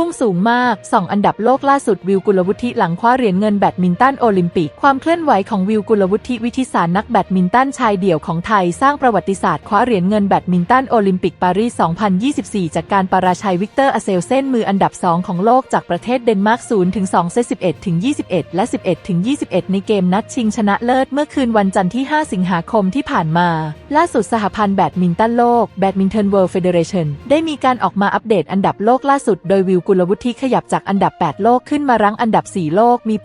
พุ่งสูงมาก2อันดับโลกล่าสุดวิวกุลวุฒิหลังคว้าเหรียญเงินแบดมินตันโอลิมปิก ความเคลื่อนไหวของวิวกุลวุฒิวิทิสารนักแบดมินตันชายเดี่ยวของไทยสร้างประวัติศาสตร์คว้าเหรียญเงินแบดมินตันโอลิมปิกปารีส 2024 จากการปราชัยวิกเตอร์อเซลเซนมืออันดับ 2 ของโลกจากประเทศเดนมาร์ก0ถึง2เซต11ถึง21 และ 11ถึง21 ในเกมนัดชิงชนะเลิศเมื่อคืนวันจันทร์ที่ 5 สิงหาคมที่ผ่านมา ล่าสุดสหพันธ์แบดมินตันโลก Badminton World Federation ได้มีการออกมาอัปเดตอันดับโลกล่าสุดโดยวิวกุลวุฒิขยับจากอันดับ 8 โลกขึ้นมารั้งอันดับ 4 โลกมี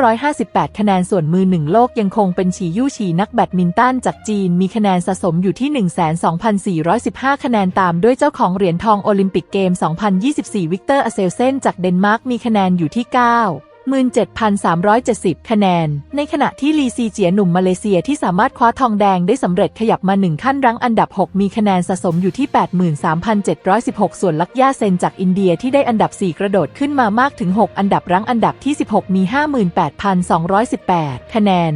83,958 คะแนนส่วนมือ 1 โลกยังคงเป็นฉียู่ฉีนักแบดมินตันจากจีนมีคะแนนสะสมอยู่ที่ 12,415 คะแนนตามด้วยเจ้าของเหรียญทองโอลิมปิกเกม 2024 วิกเตอร์อเซลเซนจากเดนมาร์กมีคะแนนอยู่ที่ 9 17,370 คะแนน ในขณะที่ลีซีเจียหนุ่มมาเลเซียที่สามารถคว้าทองแดงได้สำเร็จขยับมาหนึ่งขั้นรั้งอันดับ 6 มีคะแนนสะสมอยู่ที่ 83,716 ส่วนลักย่าเซนจากอินเดียที่ได้อันดับ 4 กระโดดขึ้นมามากถึง 6 อันดับรั้งอันดับที่ 16 มี 58,218 คะแนน